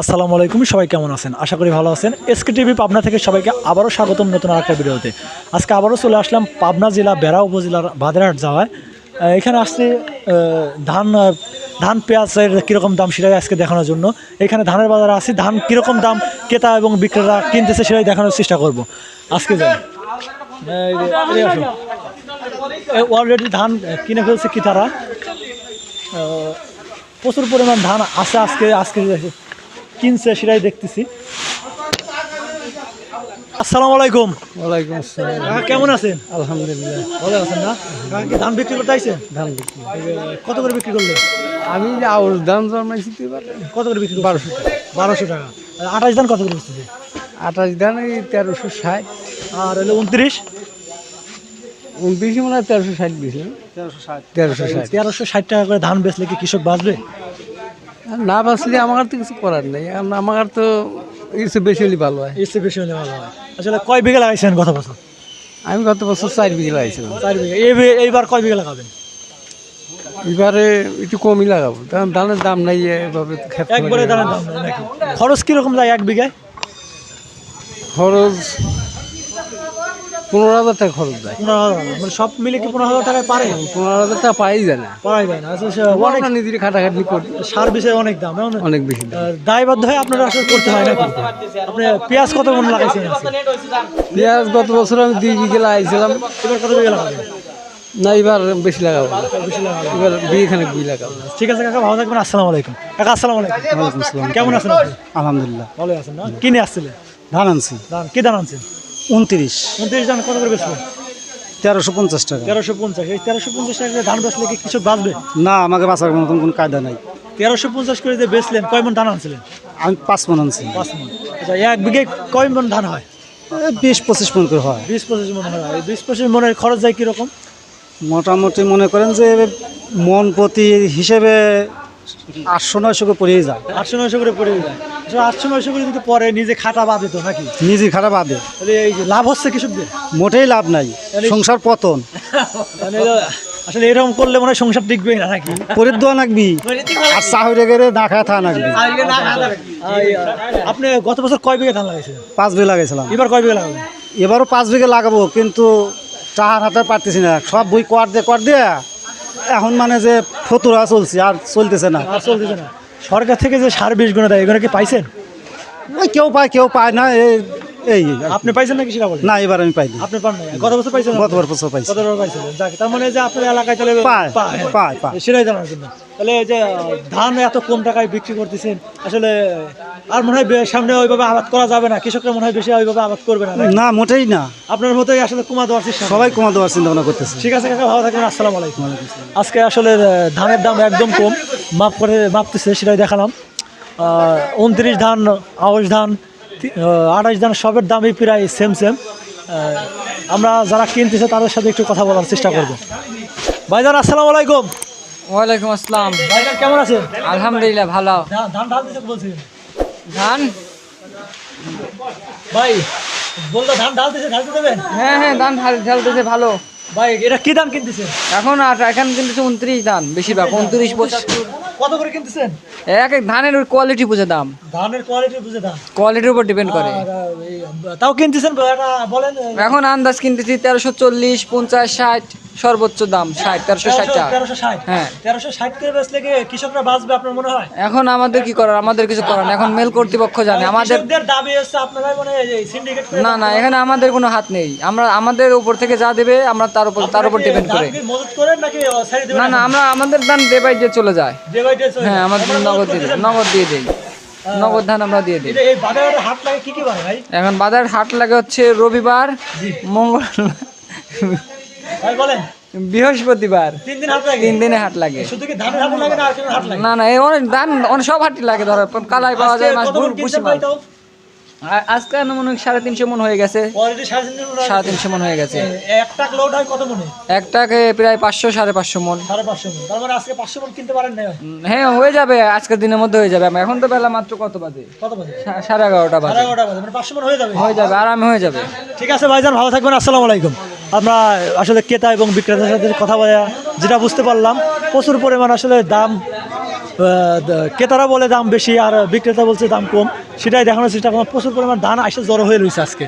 আসসালামু আলাইকুম, সবাই কেমন আছেন? আশা করি ভালো আছেন। এসকে টিভি পাবনা থেকে সবাইকে আবারও স্বাগতম নতুন আরেকটা ভিডিওতে। আজকে আবারও চলে আসলাম পাবনা জেলা বেড়া উপজেলার বাদেরহাট যাওয়ায়। এখানে আসছে ধান ধান, পেঁয়াজের কীরকম দাম সেটাই আজকে দেখানোর জন্য। এখানে ধানের বাজারে আসি ধান কীরকম দাম ক্রেতা এবং বিক্রেতা কিনতেছে সেটাই দেখানোর চেষ্টা করব। আজকে যাই। অলরেডি ধান কিনে ফেলছে কি তারা প্রচুর পরিমাণ ধান আছে আজকে আজকে কিনছে সেটাই দেখতেছি। আসসালামু আলাইকুম। ওয়ালাইকুম আসসালাম। কাকা কেমন আছেন? আলহামদুলিল্লাহ। ভালো আছেন না? কাকা কি ধান বিক্রি করতে আইছেন? ধান বিক্রি। কত করে বিক্রি করলেন? আমি যে আউশ ধান জন্মাইছি তো এবার কত করে বিক্রি বারোশো বারোশো টাকা। আর আঠাশ ধান কত করে বেচতেছে? আঠাশ ধান এই তেরোশো ষাট। আর হলো উনত্রিশ? উনত্রিশে মনে তেরোশো ষাট দিয়েছে তেরোশো ষাট। তেরোশো ষাট। তেরোশো ষাট টাকা করে ধান বেচলে কি কৃষক বাঁচবে? না বাঁচলে আমার তো কিছু করার নেই। আমার তো কিছু বেশি হলে ভালো হয়। এর চেয়ে বেশি হলে ভালো হয়। আসলে কয় বিঘা লাগাইছেন গত বছর? আমি গত বছর চার বিঘে লাগাইছিলাম। চার বিঘা। এইবার কয় বিঘা লাগাবেন? এবারে একটু কমই লাগাবো। কারণ ধানের দাম নাই এভাবে একবারে ধানের দাম নেই খরচ কীরকম যায় এক বিঘায়? খরচ পনেরো হাজার টাকা খরচ যায় পনেরো হাজার মানে সব মিলে কি পনেরো হাজার টাকায় পারে? পনেরো হাজার টাকা পাই যায় না। পারাই যায় না আচ্ছা, অনেক অনেক নিজের খাটাখাটি করি। সার বিষয়ে অনেক দাম অনেক বেশি দাম। আহ, দায়বদ্ধ হয়ে আপনারা আসলে করতে হয় নাকি? আপনি পেঁয়াজ কত মন লাগাইছেন পেঁয়াজ গত বছর আমি দুই বিঘে লাগাইছিলাম। এবার কত বিঘা লাগাবেন? না এবার বেশি লাগাবো। এবার বিয়ে খানে বিয়ে লাগাবো ঠিক আছে কাকা ভালো থাকবেন আসসালামু আলাইকুম। কাকা আসসালামু আলাইকুম। কেমন আছেন আলহামদুলিল্লাহ। ভালো আছেন না? কিনে আসছিলেন? ধান আনছি। ধান কি ধান আনছেন? উনত্রিশ। উনত্রিশ ধান কত করে বেচবেন তেরোশো পঞ্চাশ টাকা। তেরোশো পঞ্চাশ। এই তেরোশো পঞ্চাশ টাকা ধান বেচলে কি কৃষক বাঁচবে? না আমাকে বাঁচার মতন কোনো কায়দা নাই। তেরোশো পঞ্চাশ করে যে বেচলেন কয় মন ধান আনছিলেন? আমি পাঁচ মন আনছি। পাঁচ মন। আচ্ছা এক বিঘে কয় মন ধান হয়? বিশ পঁচিশ মন করে হয়। বিশ পঁচিশ মন হয়। বিশ পঁচিশ মনের খরচ যায় কীরকম? মোটামুটি মনে করেন যে মন প্রতি হিসেবে আটশো নয়শো করে পড়েই যায়। আটশো নয়শো করে পড়ে যায়। আটশো নয়শো করে যদি পরে নিজে খাটা বাদে তো নাকি? নিজে বাদে। তাহলে এই যে লাভ হচ্ছে কৃষকদের মোটেই লাভ নাই। সংসার পতন। আসলে এরকম করলে মনে হয় সংসার টিকবেই না নাকি? পরের দোয়া নাকবি। আর চাহরে গেলে না খায় থা নাকবি। আপনি গত বছর কয় বিঘা ধান লাগাইছেন? পাঁচ বিঘে লাগাইছিলাম। এবার কয় বিঘা লাগাবেন? এবারও পাঁচ বিঘে লাগাবো কিন্তু টাহার হাতে পারতেছি না। সব বই কর দিয়ে কর দিয়ে এখন মানে যে ফতুরা চলছে আর চলতেছে না। আর চলতেছে না। সরকার থেকে যে সার বিষ গুণ দেয় এগুলো কি পাইছেন? কেউ পায় কেউ পায় না এই আপনি পাইছেন নাকি সেটা বলেন? না এবার আমি পাইনি। আপনি পান নাই। গত বছর পাইছেন গতবার বছর পাইছি। গতবার পাইছিলেন যাক তার মানে যে আপনার এলাকায় তাহলে পায়, পায়, হ্যাঁ। পায়, পায়। সেটাই জানার জন্য। তাহলে এই যে ধান এত কম টাকায় বিক্রি করতেছেন আসলে আর মনে হয় সামনে ওইভাবে আবাদ করা যাবে না। কৃষকরা মনে হয় বেশি ওইভাবে আবাদ করবে না না? মোটেই না। আপনার মতোই আসলে কমা দেওয়ার চেষ্টা সবাই কমা দেওয়ার চিন্তা ভাবনা করতেছে। ঠিক আছে কাকা ভালো থাকবেন আসসালামু আলাইকুম। আজকে আসলে ধানের দাম একদম কম। মাপ করে মাপতেছে সেটাই দেখালাম। উনত্রিশ ধান আউশ ধান আঠাশ ধান সবের দামই প্রায় সেম সেম আমরা যারা কিনতেছে তাদের সাথে একটু কথা বলার চেষ্টা করব। ভাইজান আসসালামু আলাইকুম। ওয়ালাইকুম আসসালাম। ভাইজান কেমন আছেন? আলহামদুলিল্লাহ ভালো। ধান ভাই বলল ধান ঢালতেছে ঢালতে দেবেন? হ্যাঁ হ্যাঁ ধান ঢালতেছে ভালো। ভাই এটা কি ধান কিনতেছেন এখন আর এখন কিন্তু উনত্রিশ ধান বেশিরভাগ উনত্রিশ পঁচাত্তর। কত করে কিনতেছেন? এক এক ধানের কোয়ালিটি বুঝে দাম। ধানের কোয়ালিটি বুঝে দাম। কোয়ালিটির উপর ডিপেন্ড করে। তাও কিনতেছেন বলেন এখন আন্দাজ কিনতেছি তেরোশো চল্লিশ পঞ্চাশ ষাট। সর্বোচ্চ দাম ষাট তেরোশো ষাট টাকা। হ্যাঁ। তেরোশো ষাট করে বেচলে কি কৃষকরা বাঁচবে আপনার মনে হয়? এখন আমাদের কি করার? আমাদের কিছু করার। এখন মেল কর্তৃপক্ষ জানে। আমাদের দাবি হচ্ছে আপনারাই মানে সিন্ডিকেট না না এখানে আমাদের কোনো হাত নেই। আমরা আমাদের উপর থেকে যা দেবে আমরা তার উপর তার উপর ডিপেন্ড করে। না না আমরা আমাদের ধান ডে বাই ডে চলে যায়। হ্যাঁ আমাদের নগদ দিয়ে নগদ দিয়ে দিই। নগদ ধান আমরা দিয়ে দিই। এই বাজারে হাট লাগে কি কি বারে ভাই? এখন বাজার হাট লাগে হচ্ছে রবিবার মঙ্গল ভাই বলেন বৃহস্পতিবার। তিন দিনে হাট লাগে? না না এই অনেক ধান অনেক সব হাটই লাগে ধরো কালাই পাওয়া যায় মাছ বুসি মাছ। আজকে মনে হয় সাড়ে তিনশো মন হয়ে গেছে। সাড়ে তিনশো মন হয়ে গেছে। একটা লোড হয় কত মনে? একটাকে প্রায় পাঁচশো সাড়ে পাঁচশো মন। সাড়ে পাঁচশো মণ তার মানে আজকে পাঁচশো মণ কিনতে পারেন না হ্যাঁ হয়ে যাবে। আজকের দিনের মধ্যে হয়ে যাবে। এখন তো বেলা মাত্র কত বাজে? কত বাজে? সাড়ে এগারোটা বাজে। এগারোটা বাজে। মানে পাঁচশো হয়ে যাবে? হয়ে যাবে আরামে হয়ে যাবে। ঠিক আছে ভাইজান ভালো থাকবেন। আসসালামু আলাইকুম। আমরা আসলে ক্রেতা এবং বিক্রেতার সাথে কথা বলে যেটা বুঝতে পারলাম, প্রচুর পরিমাণ আসলে দাম ক্রেতারা বলে দাম বেশি আর বিক্রেতা বলছে দাম কম। সেটাই দেখানোর চেষ্টা করলাম, প্রচুর পরিমাণ ধান আসে, জড়ো হয়ে রয়েছে আজকে।